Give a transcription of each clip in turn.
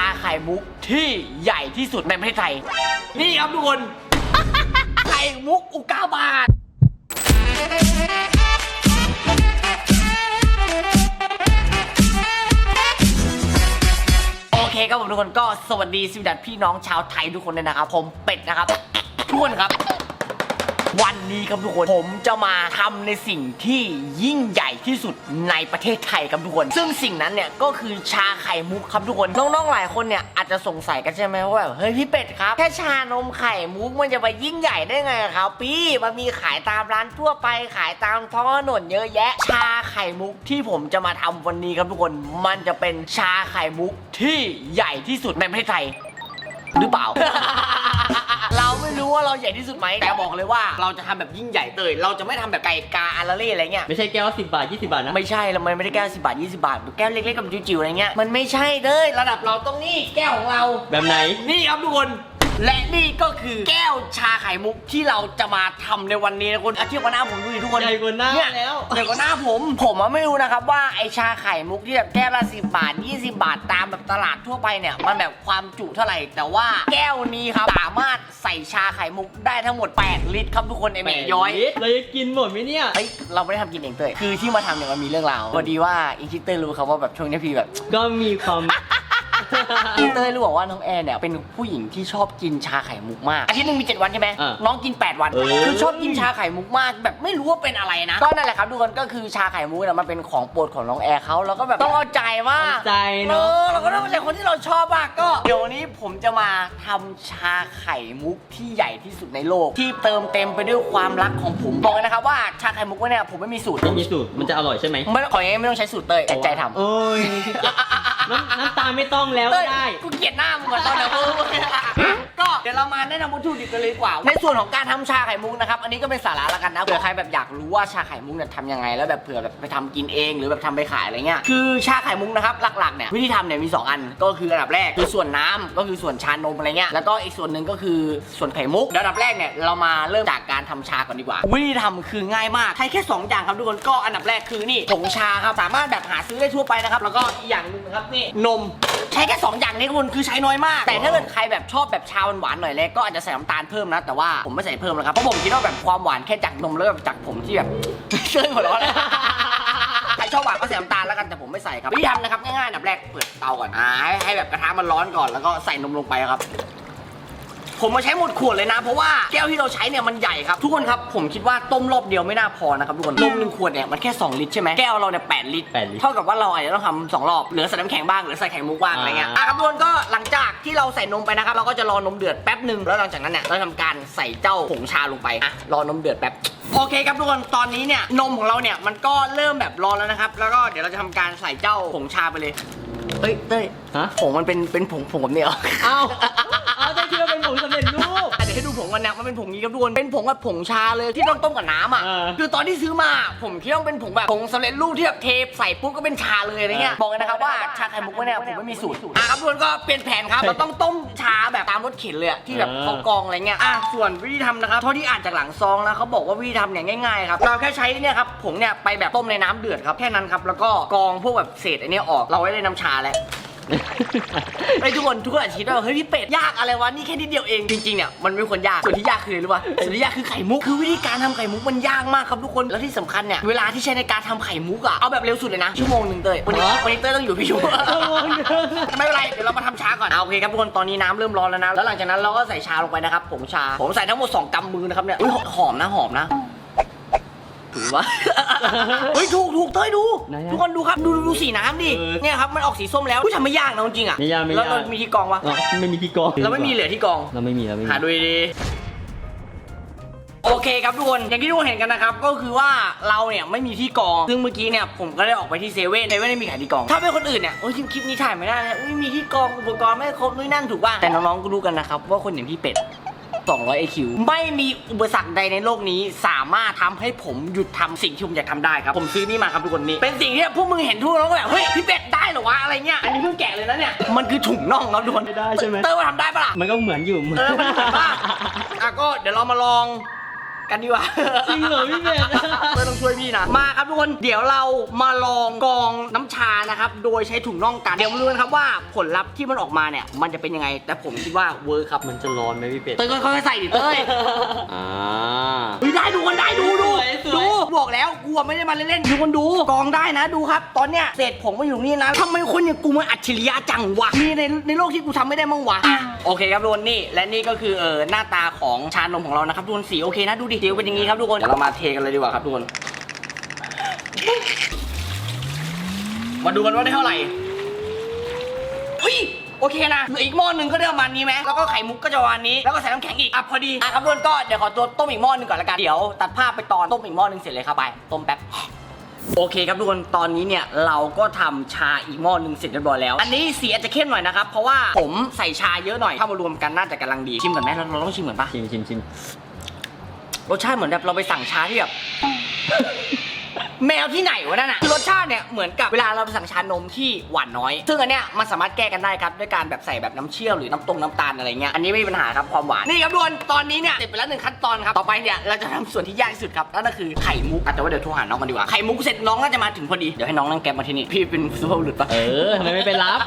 าไข่มุกที่ใหญ่ที่สุดในประเทศไทย นี่ครับทุกคน ไข่มุกอุกาบาตโอเคครับผมทุกคนก็สวัสดีสวัดพี่น้องชาวไทยทุกคนเลยนะครับ ผมเป็ดนะครับทุกคนครับ วันนี้ครับทุกคน ผมจะมาทำในสิ่งที่ยิ่งใหญ่ที่สุดในประเทศไทยครับทุกคน ซึ่งสิ่งนั้นเนี่ยก็คือชาไข่มุกครับทุกคนน้องๆหลายคนเนี่ยอาจจะสงสัยกันใช่ไหมว่าแบบเฮ้ยพี่เป็ดครับ แค่ชานมไข่มุกมันจะไปยิ่งใหญ่ได้ไงครับพี่มันมีขายตามร้านทั่วไปขายตามท้องถนนเยอะแยะ ชาไข่มุกที่ผมจะมาทำวันนี้ครับทุกคนมันจะเป็นชาไข่มุกที่ใหญ่ที่สุดในประเทศไทย หรือเปล่า ไม่รู้ว่าเราใหญ่ที่สุดไหมแต่บอกเลยว่าเราจะทำแบบยิ่งใหญ่เตยเราจะไม่ทำแบบไก่กาอาราเล่อะไรเงี้ย ไม่ใช่แก้วสิบบาทยี่สิบาทนะไม่ใช่แล้วมันไม่ได้แก้วสิบาทยี่สิบาทหรือแก้วเล็กๆกับจิ๋วๆอะไรเงี้ยมันไม่ใช่เด้ยระดับเราต้องนี่แก้วของเรา แบบไหน นี่ครับทุกคน และนี่ก็คือแก้วชาไข่มุกที่เราจะมาทำในวันนี้นะคุณอาเทียบกับหน้าผมดูดิทุกคนใหญ่กว่าหน้าเนี่ยแล้วใหญ่กว่าหน้าผม ผมอะไม่รู้นะครับว่าไอชาไข่มุกที่แบบแก้วละสิบาท 20 บาทตามแบบตลาดทั่วไปเนี่ยมันแบบความจุเท่าไหร่ แต่ว่าแก้วนี้ครับสามารถใส่ชาไข่มุกได้ทั้งหมด 8 ลิตรครับทุกคนไอแม่ย้อย เราจะกินหมดไหมเนี่ยเฮ้ยเราไม่ได้ทำกินเองเต้ยคือที่มาทำเนี่ยมันมีเรื่องราวพอดีว่าอินชิเตอร์รู้ครับว่าแบบช่วงนี้พี่แบบ ก็มีความอิน เตอร์รู้บอกว่าน้องแอร์เนี่ยเป็นผู้หญิงที่ชอบกินชาไข่มุกมากอาทิตย์หนึ่งมี 7 วันใช่ไหมอะน้องกิน 8 วัน เออ คือชอบกินชาไข่มุกมาก แบบไม่รู้ว่าเป็นอะไรนะ ก็นั่นแหละครับทุกคนก็คือชาไข่มุกเนี่ยมันเป็นของโปรดของน้องแอร์เขาแล้วก็แบบต้องเอาใจว่าเอาใจเอเนาะอเราก็ต้องเอาใจคนที่เราชอบมากก็ เดี๋ยววันนี้ผมจะมาทำชาไข่มุกที่ใหญ่ที่สุดในโลก ที่เติมเต็มไปด้วยความรักของผมบอกเลยนะครับว่าชาไข่มุกเนี่ยผมไม่มีสูตรไม่มีสูตรมันจะอร่อยใช่ไหมไม่ขออย่างงี้ไม่ต้องใช้สูตรเต้ยแต่ใจทำโอ้ย น้ำน้ำตาลไม่ต้องแล้วเต้ก็ยได้ กูเกลียดหน้ามึงก่อนตอนเนี้ยก็เดี๋ยวเรามาแนะนำวัตถุดิบกันเลยดีกว่า ในส่วนของการทำชาไข่มุกนะครับ อันนี้ก็เป็นสาระละกันนะ เผื่อใครแบบอยากรู้ว่าชาไข่มุกเนี่ยทำยังไง แล้วแบบเผื่อแบบไปทำกินเอง หรือแบบทำไปขายอะไรเงี้ย คือชาไข่มุกนะครับหลักๆเนี่ยวิธีทำเนี่ยมีสองอัน ก็คืออันดับแรกคือส่วนน้ำก็คือส่วนชานมอะไรเงี้ย แล้วก็อีกส่วนหนึ่งก็คือส่วนไข่มุกเดี๋ยวอันดับแรกเนี่ยเรามาเริ่มจากการทำชาก่อนดีกว่า วิธีทำคือง่ายมาก ใช้แค่สองอย่างครับทุกคน ก็อันดับแรกคือนี่ผงชาครับ สามารถแบบหาซื้อได้ทั่วไปนะครับ แล้วก็อีกอย่างหนึ่งนะครับนี่นมใช้แค่สองอย่างนี้คุณคือใช้น้อยมาก แต่ถ้าเกิดใครแบบชอบแบบชาหวานๆหน่อยเล็กก็อาจจะใส่น้ำตาลเพิ่มนะ แต่ว่าผมไม่ใส่เพิ่มนะครับเพราะผมคิดว่าแบบความหวานแค่จากนมแล้วแบบจากผมที่แบบเชื่อหัวเร้อนเลยใครชอบหวานก็ใส่น้ำตาลแล้วกันแต่ผมไม่ใส่ครับวิธีทำนะครับง่ายๆอันดับแรกเปิดเตาก่อนอ่าให้ให้แบบกระทะมันร้อนก่อนแล้วก็ใส่นมลงไปครับ ผมมาใช้หมดขวดเลยนะ เพราะว่าแก้วที่เราใช้เนี่ยมันใหญ่ครับ ทุกคนครับผมคิดว่าต้มรอบเดียวไม่น่าพอนะครับทุกคนนมหนึ่งขวดเนี่ยมันแค่ 2 ลิตรใช่ไหมแก้วเราเนี่ยแลิตรแปดลิตร เท่ากับว่าเราอาจจะต้องทำสองรอบเหลือใส่น้ำแข็งบ้างหรือใส่ไข่มุกบ้างอะไรเงี้ยอ่าอะครับทุกคนก็หลังจากที่เราใส่นมไปนะครับเราก็จะรอนมเดือดแป๊บหนึ่งแล้วหลังจากนั้นเนี่ยเราทำการใส่เจ้าผงชาลงไปอะรอนมเดือดแป๊บ โอเคครับทุกคน ตอนนี้เนี่ยนมของเราเนี่ยมันก็เริ่มแบบร้อนแล้วนะครับ แล้วก็เดี๋ยวเราจะทำการใส่เจ้าผงชาไปเลย เฮ้ยเต้ยฮะ ผงมันเป็นเป็นผงผงแบบนี้เหรอ เอ้า อะเดี๋ยวให้ดูผงกันนะมันเป็นผงนี้ครับทุกคนเป็นผงแบบผงชาเลยที่ต้องต้มกับน้ำอะเออคือตอนที่ซื้อมาผมคิดว่ามันเป็นผงแบบผงสำเร็จรูปที่แบบเทใส่ปุ๊บก็เป็นชาเลยอะไรเงี้ยเออบอกเลยนะครับว่าชาไข่มุกเนี่ยผมไม่มีสูตรอะครับทุกคนก็เปลี่ยนแผนครับเราต้องต้มชาแบบตามรถเข็นเลยอะที่แบบเออ เขากรองอะไรเงี้ยอะส่วนวิธีทำนะครับเท่าที่อ่านจากหลังซองนะเขาบอกว่าวิธีทำเนี่ยง่ายๆครับเราแค่ใช้เนี่ยครับผงเนี่ยไปแบบต้มในน้ำเดือดครับแค่นั้นครับแล้วก็กรองพวกแบบเศษอันเนี้ยออกเราไว้ในน้ำชาแล้ว ไอ้ยทุกคนทุกคนอาจจะคิดว่าเฮ้ยพี่เป็ดยากอะไรวะนี่แค่นิดเดียวเองจริงๆเนี่ยมันไม่ควรยากส่วนที่ยากคืออะไรรู้ป่ะส่วนที่ยากคือไข่มุกคือวิธีการทำไข่มุกมันยากมากครับทุกคนแล้วที่สำคัญเนี่ยเวลาที่ใช้ในการทำไข่มุกอะเอาแบบเร็วสุดเลยนะชั่วโมงหนึ่งเต้ยวันนี้ฮะวันนี้เต้ยต้องอยู่พี่ชั่วโมงชั่วโมงหนึ่ง ไม่เป็นไรเดี๋ยวเรามาทำชาก่อนเอาโอเคครับทุกคนตอนนี้น้ำเริ่มร้อนแล้วนะแล้วหลังจากนั้นเราก็ใส่ชาลงไปนะครับผงชาผมใส่ทั้งหมดสองกำมือนะครับเนี่ยอุ๊ยหอมนะหอมนะถือ ว่าเฮ้ยถูกถูกเต้ยดู ไหนอะทุกคนดูครับดูดูดูสีน้ำดิ เออเนี่ยครับมันออกสีส้มแล้วผู้ยทำไม่ยากนะจริงๆอะไม่ยากไม่ยาก แล้วเรามีที่กองวะเราไม่มีที่กรองเราไม่มีเหลือที่กอง เราไม่มีเราไม่มี หาดูดีๆโอเคครับทุกคนอย่างที่ทุกคนเห็นกันนะครับ ก็คือว่าเราเนี่ยไม่มีที่กอง ซึ่งเมื่อกี้เนี่ยผมก็ได้ออกไปที่เซเว่นเซเว่นไม่มีขายที่กอง ถ้าเป็นคนอื่นเนี่ยโอ้ยคลิปนี้ถ่ายไม่ได้นะอุ้ยมีที่กองอุปกรณ์ไม่ครบนู่นนั่นถูกป่ะแต่น้องๆก็รู้กันนะครับว่าคนอย่างพี่เป็ด 200 IQ ไม่มีอุปสรรคใดในโลกนี้ สามารถทำให้ผมหยุดทำสิ่งที่ผมอยากทำได้ครับ ผมซื้อนี่มาครับทุกคนนี่ เป็นสิ่งที่พวกมึงเห็นทุกคนแล้วก็แบบเฮ้ยพี่เป็ดได้เหรอวะอะไรเงี้ย อันนี้เพิ่งแกะเลยนะเนี่ย มันคือถุงน่องครับทุกคนไม่ได้ใช่ไหมเตอร์ว่าทำได้ปะล่ะ มันก็เหมือนอยู่เหมือนเออมันเหมือนป่ะอะก็เดี๋ยวเรามาลอง กกันดีกว่าจริงเหรอพี่เบสไม่ต้องช่วยพี่นะมาครับทุกคนเดี๋ยวเรามาลองกรองน้ำชานะครับโดยใช้ถุงน่องกันเดี๋ยวมาดูกันครับว่าผลลัพธ์ที่มันออกมาเนี่ยมันจะเป็นยังไง แต่ผมคิดว่าเวิร์คครับมันจะร้อนไหมพี่เป็ดเต้ยค่อยๆใส่ดิเต้ย อ่า เฮ้ยได้ดูกันได้ดูดูสวยสวย ดูบอกแล้วกูอะไม่ได้มาเล่นๆดูคนดูกรองได้นะดูครับ ตอนเนี้ยเศษผมมาอยู่นี่นะทำไมคนอย่างกูมันอัจฉริยะจังวะมีในในโลกที่กูทำไม่ได้มั้งวะอะโอเคครับทุกคนนี่และนี่ก็คือเออหน้าตาของชานมของเรานะครับทุกคนสีโอเคนะดูดิสีเป็นอย่างนี้ครับทุกคนเดี๋ยวเรามาเทกันเลยดีกว่าครับทุกคน มาดูกันว่าได้เท่าไหร่เฮ้ยโอเคนะเหลืออีกหม้อหนึ่งก็ได้ประมาณนี้ไหมแล้วก็ไข่มุกก็จะประมาณนี้แล้วก็ใส่น้ำแข็งอีกอะพอดีอะครับทุกคนก็เดี๋ยวขอตัวต้มอีกหม้อหนึ่งก่อนละกันเดี๋ยวตัดภาพไปตอนต้มอีกหม้อหนึ่งเสร็จเลยครับไปต้มแป๊บโอเคครับทุกคน ตอนนี้เนี่ยเราก็ทำชาอีกหม้อหนึ่งเสร็จเรียบร้อยแล้ว อันนี้สีอาจจะเข้มหน่อยนะครับ เพราะว่าผมใส่ชาเยอะหน่อย ถ้ามารวมกันน่าจะกำลังดี ชิมก่อนไหมเราเราต้องชิมก่อนปะชิมชิมชิม รสชาติเหมือนแบบเราไปสั่งชาที่แบบ แมวที่ไหนวะนั่นน่ะคือรสชาติเนี่ยเหมือนกับเวลาเราไปสั่งชานมที่หวานน้อย ซึ่งอันเนี้ยมันสามารถแก้กันได้ครับด้วยการแบบใส่แบบน้ำเชื่อมหรือน้ำตรงน้ำตาลอะไรเงี้ยอันนี้ไม่มีปัญหาครับความหวานนี่ครับทุกคนตอนนี้เนี่ยเสร็จไปแล้วหนึ่งขั้นตอนครับต่อไปเนี่ยเราจะทำส่วนที่ยากที่สุดครับนั่นก็คือไข่มุกอะแต่ว่าเดี๋ยวโทรหาน้องกันดีกว่าไข่มุกเสร็จน้องน่าจะมาถึงพอดีเดี๋ยวให้น้องนั่งแก๊ปมาที่นี่พี่เป็นซูเปอร์บุรุษปะ เออทำไมไม่ไปรับ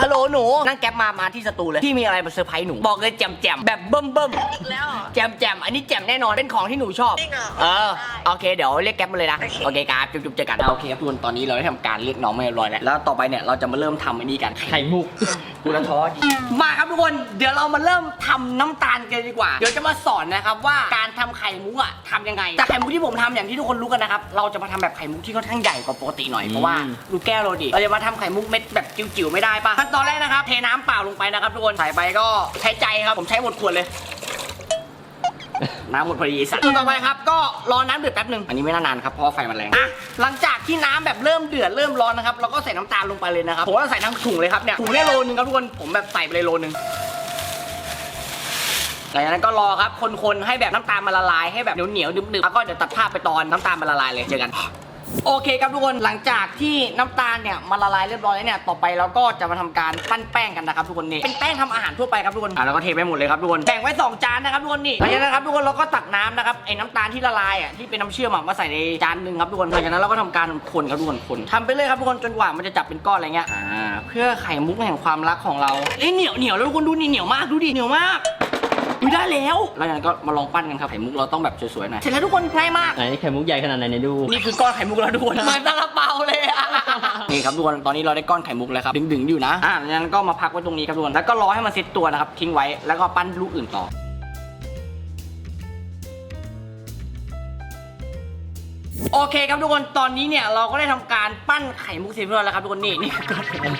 ฮัลโหลหนู นั่งแก๊ปมา มาที่สตูเลยพี่มีอะไรมาเซอร์ไพรส์หนู บอกเลยแจมแจมๆแบบเบิ่มเบิ่มอีกแล้วเหรอแจมแจมๆอันนี้แจมแน่นอน เป็นของที่หนูชอบ จริงเหรอเออ ได้ โอเค เดี๋ยวเรียกแก๊ปมาเลยนะ โอเคโอเคครับจุ๊บๆเจอกันอะโอเคครับทุกคนตอนนี้เราได้ทำการเรียกน้องมาเรียบร้อยแล้วแล้วต่อไปเนี่ยเราจะมาเริ่มทำอันนี้กันไข่มุกกูละท้อดิมาครับทุกคนเดี๋ยวเรามาเริ่มทำน้ำตาลกันดีกว่า เดี๋ยวจะมาสอนนะครับว่าการทำไข่มุกอะทำยังไงแต่ไข่มุกที่ผมทำอย่างที่ทุกคนรู้กันนะครับเราจะมาทำแบบไข่มุกที่ค่อนข้างใหญ่กว่าปกติหน่อยเพราะว่าอืมดูแก้วเราดิเราจะมาทำไข่มุกเม็ดแบบจิ๋วๆไม่ได้ปะขั้นตอนแรกนะครับเทน้ำเปล่าลงไปนะครับทุกคนใส่ไปก็ใช้ใจครับผมใช้หมดขวดเลย น้ำหมดพอดีไอ้สัตว์ต่อไปครับ ก็รอน้ำเดือดแป๊บหนึ่งอันนี้ไม่น่านานครับเพราะว่าไฟมันแรงอะหลังจากที่น้ำแบบเริ่มเดือดเริ่มร้อนนะครับเราก็ใส่น้ำตาลลงไปเลยนะครับผมว่าใส่ทั้งถุงเลยครับเนี่ยถุงเนี่ยโลนึงครับทุกคนผมแบบใส่ไปเลยโลนึงหลังจากนั้นก็รอครับคนๆให้แบบน้ำตาลมันละลายให้แบบเหนียวๆดึบๆแล้วก็เดี๋ยวตัดภาพไปตอนน้ำตาลมันละลายเลยเจอกัน โอเคครับทุกคนหลังจากที่น้ำตาลเนี่ยมันละลายเรียบร้อยแล้วเนี่ยต่อไปเราก็จะมาทำการปั้นแป้งกันนะครับทุกคนนี่เป็นแป้งทำอาหารทั่วไปครับทุกคนอะแล้วก็เทไปหมดเลยครับทุกคนแบ่งไว้สองจานนะครับทุกคนนี่หลังจากนั้นครับทุกคนเราก็ตักน้ำนะครับไอ้น้ำตาลที่ละลายอะที่เป็นน้ำเชื่อมอะมาใส่ในจานหนึ่งครับทุกคนหลังจากนั้นเราก็ทำการคนครับทุกคนคนทำไปเลยครับทุกคนจนกว่ามันจะจับเป็นก้อนอะไรเงี้ยอ่าเพื่อไข่มุกแห่งความรักของเราเอ้ยเหนียวเหนียวแล้วทุกคนดูนี่เหนียวมากดูดิเหนียวมาก อุ้ยได้แล้วแล้วจากนั้นก็มาลองปั้นกันครับไข่มุกเราต้องแบบสวยๆหน่อยเสร็จแล้วทุกคนง่ายมาก ไหนไข่มุกใหญ่ขนาดไหนเนี่ยดู นี่คือก้อนไข่มุกแล้วทุกคน เหมือนซาลาเปาเลยอะนี่ครับทุกคนตอนนี้เราได้ก้อนไข่มุกแล้วครับดึงๆอยู่นะอ่าดังนั้นก็มาพักไว้ตรงนี้ครับทุกคนแล้วก็รอให้มันเซ็ตตัวนะครับทิ้งไว้แล้วก็ปั้นลูกอื่นต่อ โอเคครับทุกคนตอนนี้เนี่ยเราก็ได้ทำการปั้นไข่มุกเสร็จเรียบร้อยแล้วครับทุกคนนี่นี่คือก้อนไข่มุก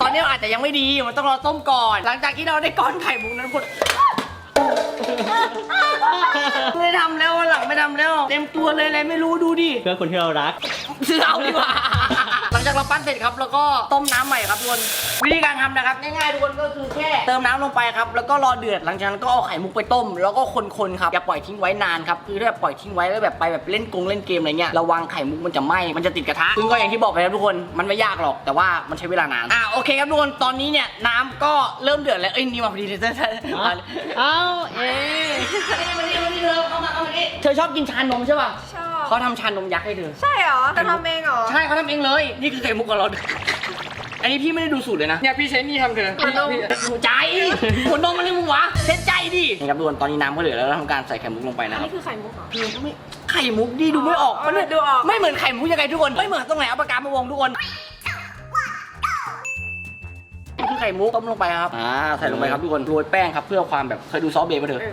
ตอนนี้มันอาจจะยังไม่ดีมันต้องรอต้มก่อน หลังจากที่เราได้ก้อนไข่มุกนั้นทุกคน ไม่ทำแล้ววันหลังไม่ทำแล้ว เต็มตัวเลยอะไรไม่รู้ดูดิเพื่อคนที่เรารัก ซื้อเอาดีกว่า หลังจากเราปั้นเสร็จครับ แล้วก็ต้มน้ำใหม่ครับทุกคน วิธีการทำนะครับ ง่ายๆทุกคนก็คือแค่เติมน้ำลงไปครับ แล้วก็รอเดือดหลังจากนั้นก็เอาไข่มุกไปต้ม แล้วก็คนๆครับอย่าปล่อยทิ้งไว้นานครับคือถ้าปล่อยทิ้งไว้แล้วแบบไปแบบเล่นกงเล่นเกมอะไรเงี้ยระวังไข่มุกมันจะไหม้มันจะติดกระทะซึ่งก็อย่างที่บอกไปครับทุกคนมันไม่ยากหรอกแต่ว่ามันใช้เวลานานอ่าโอเคครับทุกคนตอนนี้เนี่ยน้ำก็เริ่มเดือดแล้วเอ้ยนี่มาพอดีเลยเอ้าเอ๊ะมานี่มานี่เธอเข้ามาเข้ามานี่เธอชอบกินชานมใช่ป่ะชอบเขาทำชานมยักษ์ให้เธอใช่เหรอจะทำเองเหรอใช่เขาทำเองเลยนี่คือไข่มุกของเรา อันนี้พี่ไม่ได้ดูสูตรเลยนะ เนี่ยพี่ใช้นี่ทำเธอหัวนมหัวใจหัวนมมันเรียกมึงวะเส้นใจดินี่ครับทุกคนตอนนี้น้ำก็เหลือแล้วเราทำการใส่ไข่มุกลงไปอันะนครับ นี้คือไข่มุกเหรอ ไม่ไข่มุกดิดูไม่ออกอ๋อดูออก ไม่เหมือนไข่มุกยังไงทุกคน ไม่เหมือนตรงไหนเอาปากกามาวงทุกคนนี่คือไข่มุกต้มลงไปครับ อ่า ใส่ลงไปครับทุกคนโรยแป้งครับเพื่อความแบบเคยดูซอสเบย์ป่ะเธอเ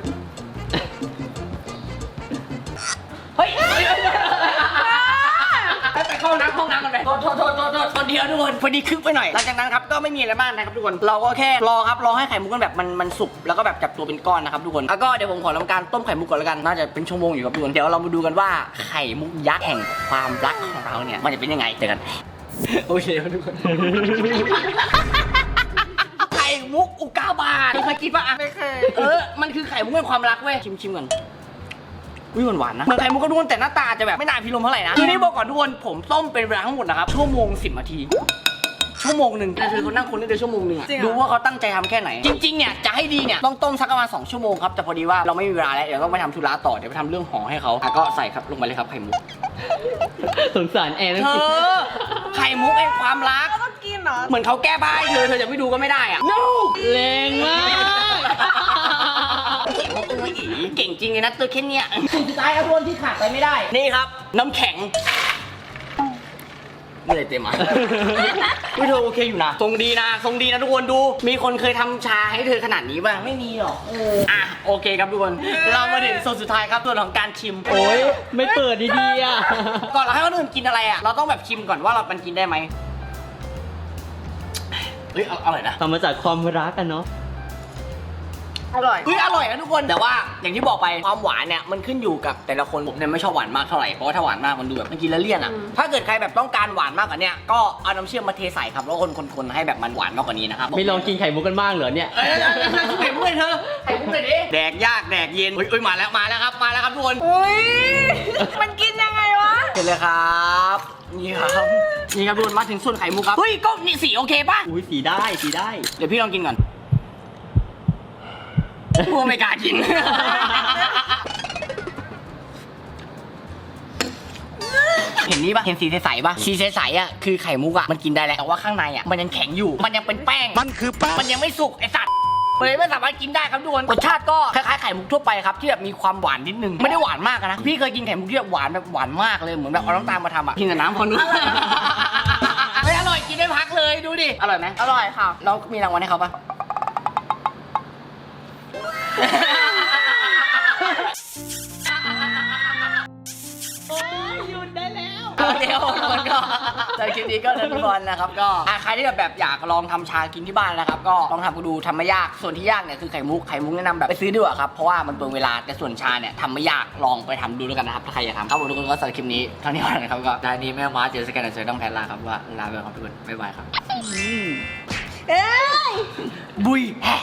ษโทษโทษโทษโทษคนเดียวทุกคนพอดีคึกไปหน่อยหลังจากนั้นครับก็ไม่มีอะไรมากนะครับทุกคนเราก็แค่รอครับรอให้ไข่มุกมันแบบมันมันสุกแล้วก็แบบจับตัวเป็นก้อนนะครับทุกคนแล้วก็เดี๋ยวผมขอทำการต้มไข่มุกก่อนแล้วกันน่าจะเป็นชั่วโมงอยู่ครับทุกคนเดี๋ยวเรามาดูกันว่าไข่มุกยักษ์แห่งความรักของเราเนี่ยมันจะเป็นยังไงเจอกันโอเคครับทุกคนไข่มุกอุกาบาตเคยคิดปะอะไม่เคยเออมันคือไข่มุกเป็นความรักเว้ยชิมชิมก่อน อุ้ยหวานๆนะเหมือนไข่มุกกระด้วนแต่หน้าตาจะแบบไม่นานพิลมเท่าไหร่นะคือนี่บอกก่อนทุกคนผมต้มเป็นเวลาทั้งหมดนะครับชั่วโมงสิบนาทีชั่วโมงหนึ่งแต่เธอเขานั่งคนนี้เดียวชั่วโมงหนึ่งอะจริงเหรอ ดูว่าเขาตั้งใจทำแค่ไหน จริงๆ เนี่ย จะให้ดีเนี่ย ต้องต้มสักประมาณ2ชั่วโมงครับ แต่พอดีว่าเราไม่มีเวลาแล้ว เดี๋ยวต้องไปทำธุระต่อ เดี๋ยวไปทำเรื่องห่อให้เขาอะก็ใส่ครับลงไปเลยครับไข่มุก สงสารแอนเธอไข่มุกไอ้ความรักก็ต้องกินเหรอ เหมือนเขาแก้บ้าให้เธอ เธอจะไม่ดูก็ไม่ได้อะ no แรงมากเก่ง มากเลยอีเก่งจริงเลยนะตัวแค่เนี้ยสิ่งสุดท้ายครับทุกคนที่ขาดไปไม่ได้ นี่ครับ น้ำแข็งไม่เลยเต็มอะวิเธอโอเคอยู่นะทรงดีนะทรงดีนะทุกคนดู มีคนเคยทำชาให้เธอขนาดนี้บ้างไม่มีหรอกเอออะโอเคครับทุกคน เรามาถึงส่วนสุดท้ายครับส่วนของการชิม โอ้ยไม่เปิดดีๆอะ ก่อนเราให้คนอื่นกินอะไรอะ เราต้องแบบชิมก่อนว่าเรามันกินได้ไหมเฮ้ยอร่อยนะ ทำมาจากความรักกันเนาะ อร่อยเฮ้ยอร่อยนะทุกคน แต่ว่าอย่างที่บอกไปความหวานเนี่ยมันขึ้นอยู่กับแต่ละคนผมเนี่ยไม่ชอบหวานมากเท่าไหร่เพราะว่าถ้าหวานมากมันดูแบบมันกินแล้วเลี่ยนอะ ถ้าเกิดใครแบบต้องการหวานมากกว่าเนี้ยก็เอาน้ำเชื่อมมาเทใส่ครับแล้วคนๆๆให้แบบมันหวานมากกว่านี้นะครับไม่ลองกินไข่มุกกันบ้างเหรอเนี่ยเอ้ยไข่มุกเลยเธอไข่มุกเลยดิแดกยากแดกเย็นเฮ้ยเฮ้ยมาแล้วมาแล้วครับมาแล้วครับทุกคนอุ้ยมันกินยังไงวะเสร็จเลยครับนี่ครับนี่ครับทุกคนมาถึงส่วนไข่มุกครับเฮ้ยก็นี่สีโอเคป่ะอุ้ยสีได้สีได้เดี๋ยวพี่ลองกินก่อน กูไม่กล้ากิน เห็นนี้ปะเห็นสีใสๆปะสีใสๆอะคือไข่มุกอะมันกินได้แล้วแต่ว่าข้างในอะมันยังแข็งอยู่ มันยังเป็นแป้ง มันคือแป้ง มันยังไม่สุกไอสัตว์เลยไม่สามารถกินได้ครับทุกคนรสชาติก็คล้ายๆไข่มุกทั่วไปครับที่แบบมีความหวานนิดนึงไม่ได้หวานมากอะนะพี่เคยกินไข่มุกที่แบบหวานแบบหวานมากเลยเหมือนแบบเอาน้ำตาลมาทำอะกินกับน้ำพอนุ่มไม่อร่อยกินได้พักเลยดูดิอร่อยไหมอร่อยค่ะเรามีรางวัลให้เขาปะ เดี๋ยวมันก็ในคลิปนี้ก็เดินบอลนะครับก็อะใครที่แบบอยากลองทำชากินที่บ้านนะครับ ก็ลองทำกันดูทำไม่ยากส่วนที่ยากเนี่ยคือไข่มุกไข่มุกแนะนำแบบไปซื้อดีกว่าครับเพราะว่ามันเปลืองเวลาแต่ส่วนชาเนี่ยทำไม่ยากลองไปทำดูแล้วกันนะครับถ้าใครอยากทำครับผมทุกคนก็สำหรับคลิปนี้เท่านี้ก่อนนะครับก็ได้นี้แม่ม้าเจอสแกนเจอต้องแพนลาครับว่าลาไปก่อนครับทุกคนบ๊ายบายครับ เอ้ย บุยแฮะ